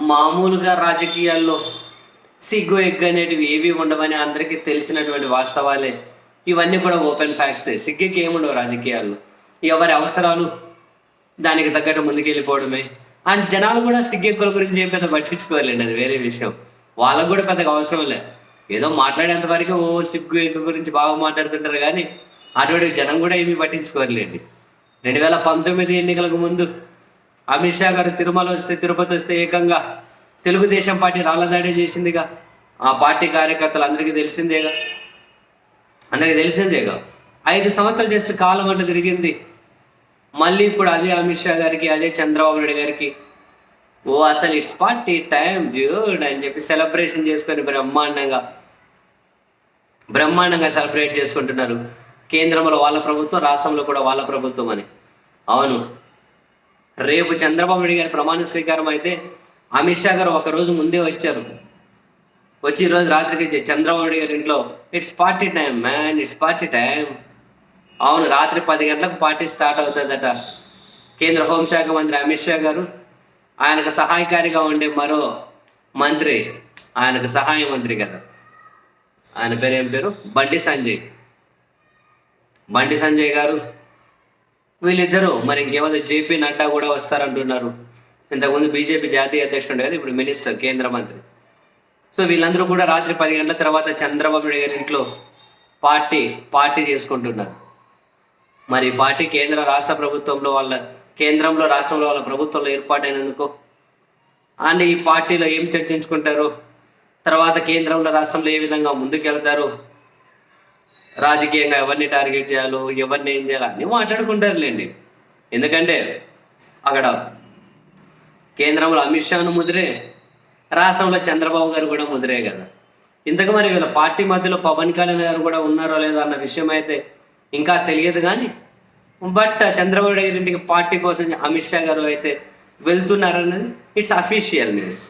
మామూలుగా రాజకీయాల్లో సిగ్గు ఎగ్గు అనేటివి ఏవి ఉండవని అందరికీ తెలిసినటువంటి వాస్తవాలే. ఇవన్నీ కూడా ఓపెన్ ఫ్యాక్ట్సే. సిగ్గుకి ఏముండవు రాజకీయాల్లో. ఎవరి అవసరాలు దానికి తగ్గట్టు ముందుకెళ్ళిపోవడమే. అండ్ జనాలు కూడా సిగ్గెక్కుల గురించి ఏం పెద్ద పట్టించుకోవాలండి అది వేరే విషయం. వాళ్ళకు కూడా పెద్దగా అవసరం లే. ఏదో మాట్లాడేంత వరకు ఓ సిగ్గు ఎక్కువ గురించి బాగా మాట్లాడుతుంటారు కానీ అటువంటి జనం కూడా ఏమీ పట్టించుకోవాలండి రెండు వేల పంతొమ్మిది ఎన్నికలకు ముందు అమిత్ షా గారు తిరుమల వస్తే తిరుపతి వస్తే ఏకంగా తెలుగుదేశం పార్టీ రాళ్ళదాడే చేసిందిగా. ఆ పార్టీ కార్యకర్తలు అందరికీ తెలిసిందేగా? అందరికీ తెలిసిందేగా? ఐదు సంవత్సరాలు జస్ట్ కాలం అంటే తిరిగింది. మళ్ళీ ఇప్పుడు అదే అమిత్ షా గారికి అదే చంద్రబాబు నాయుడు గారికి ఓ అసలు ఇట్స్ పార్టీ టైం డ్యూడ్ అని చెప్పి సెలబ్రేషన్ చేసుకొని బ్రహ్మాండంగా బ్రహ్మాండంగా సెలబ్రేట్ చేసుకుంటున్నారు. కేంద్రంలో వాళ్ళ ప్రభుత్వం రాష్ట్రంలో కూడా వాళ్ళ ప్రభుత్వం అని. అవును. రేపు చంద్రబాబు నాయుడు గారి ప్రమాణ స్వీకారం అయితే అమిత్ షా గారు ఒకరోజు ముందే వచ్చారు. వచ్చి ఈరోజు రాత్రికి చంద్రబాబు నాయుడు గారి ఇంట్లో it's party time man it's party time అవును రాత్రి పది గంటలకు పార్టీ స్టార్ట్ అవుతుందట. కేంద్ర హోంశాఖ మంత్రి అమిత్ షా గారు ఆయనకు సహాయకారిగా ఉండే మరో మంత్రి ఆయనకు సహాయ మంత్రి కదా. ఆయన పేరు ఏం పేరు? బండి సంజయ్. బండి సంజయ్ గారు వీళ్ళిద్దరూ మరి ఇంకేమో జేపీ నడ్డా కూడా వస్తారంటున్నారు. ఇంతకుముందు బీజేపీ జాతీయ అధ్యక్షుడు కదా ఇప్పుడు మినిస్టర్ కేంద్ర మంత్రి. సో వీళ్ళందరూ కూడా రాత్రి పది గంటల తర్వాత చంద్రబాబు నాయుడు గారి ఇంట్లో పార్టీ పార్టీ చేసుకుంటున్నారు మరి పార్టీ కేంద్ర రాష్ట్ర ప్రభుత్వంలో వాళ్ళ కేంద్రంలో రాష్ట్రంలో వాళ్ళ ప్రభుత్వంలో ఏర్పాటైనందుకు? అండ్ ఈ పార్టీలో ఏం చర్చించుకుంటారు? తర్వాత కేంద్రంలో రాష్ట్రంలో ఏ విధంగా ముందుకెళ్తారు? రాజకీయంగా ఎవరిని టార్గెట్ చేయాలో ఎవరిని ఏం చేయాలో అన్నీ మాట్లాడుకుంటారులేండి. ఎందుకంటే అక్కడ కేంద్రంలో అమిత్ షాను ముదిరే రాష్ట్రంలో చంద్రబాబు గారు కూడా ముదిరే కదా. ఇంతకు మరి వీళ్ళ పార్టీ మధ్యలో పవన్ కళ్యాణ్ గారు కూడా ఉన్నారో లేదో అన్న విషయం అయితే ఇంకా తెలియదు కానీ బట్ చంద్రబాబు నాయుడు ఇంటికి పార్టీ కోసం అమిత్ షా గారు అయితే వెళ్తున్నారన్నది ఇట్స్ అఫీషియల్ న్యూస్.